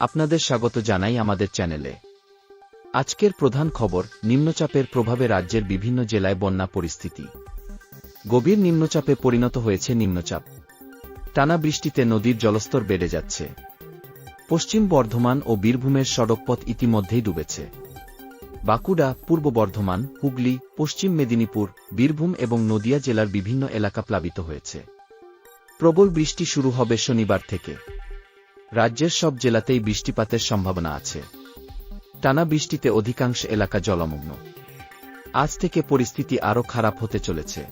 আপনাদের স্বাগত জানাই আমাদের চ্যানেলে। আজকের প্রধান খবর, নিম্নচাপের প্রভাবে রাজ্যের বিভিন্ন জেলায় বন্যা পরিস্থিতি। গভীর নিম্নচাপে পরিণত হয়েছে নিম্নচাপ। টানা বৃষ্টিতে নদীর জলস্তর বেড়ে যাচ্ছে। পশ্চিম বর্ধমান ও বীরভূমের সড়কপথ ইতিমধ্যেই ডুবেছে। বাঁকুড়া, পূর্ব বর্ধমান, হুগলি, পশ্চিম মেদিনীপুর, বীরভূম এবং নদিয়া জেলার বিভিন্ন এলাকা প্লাবিত হয়েছে। প্রবল বৃষ্টি শুরু হবে শনিবার থেকে। রাজ্যের সব জেলাতেই বৃষ্টিপাতের সম্ভাবনা আছে। টানা বৃষ্টিতে অধিকাংশ এলাকা জলমগ্ন। আজ থেকে পরিস্থিতি আরও খারাপ হতে চলেছে।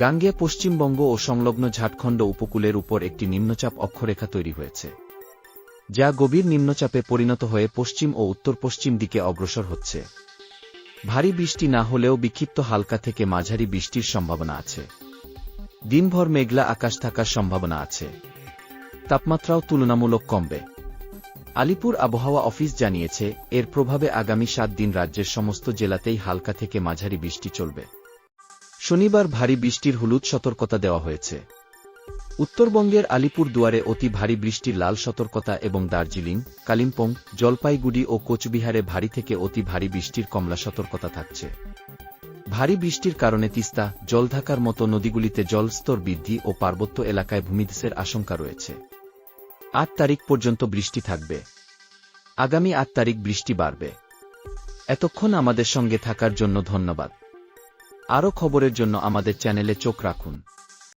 গাঙ্গে পশ্চিমবঙ্গ ও সংলগ্ন ঝাড়খণ্ড উপকূলের উপর একটি নিম্নচাপ অক্ষরেখা তৈরি হয়েছে, যা গভীর নিম্নচাপে পরিণত হয়ে পশ্চিম ও উত্তর পশ্চিম দিকে অগ্রসর হচ্ছে। ভারী বৃষ্টি না হলেও বিক্ষিপ্ত হালকা থেকে মাঝারি বৃষ্টির সম্ভাবনা আছে। দিনভর মেঘলা আকাশ থাকার সম্ভাবনা আছে। তাপমাত্রাও তুলনামূলক কমবে। আলিপুর আবহাওয়া অফিস জানিয়েছে, এর প্রভাবে আগামী সাত দিন রাজ্যের সমস্ত জেলাতেই হালকা থেকে মাঝারি বৃষ্টি চলবে। শনিবার ভারী বৃষ্টির হলুদ সতর্কতা দেওয়া হয়েছে। উত্তরবঙ্গের আলিপুর দুয়ারে অতি ভারী বৃষ্টির লাল সতর্কতা এবং দার্জিলিং, কালিম্পং, জলপাইগুড়ি ও কোচবিহারে ভারী থেকে অতি ভারী বৃষ্টির কমলা সতর্কতা থাকছে। ভারী বৃষ্টির কারণে তিস্তা, জলঢাকার মতো নদীগুলিতে জলস্তর বৃদ্ধি ও পার্বত্য এলাকায় ভূমিধসের আশঙ্কা রয়েছে। আট তারিখ পর্যন্ত বৃষ্টি থাকবে। আগামী আট তারিখ বৃষ্টি বাড়বে। এতক্ষণ আমাদের সঙ্গে থাকার জন্য ধন্যবাদ। আরও খবরের জন্য আমাদের চ্যানেলে চোখ রাখুন।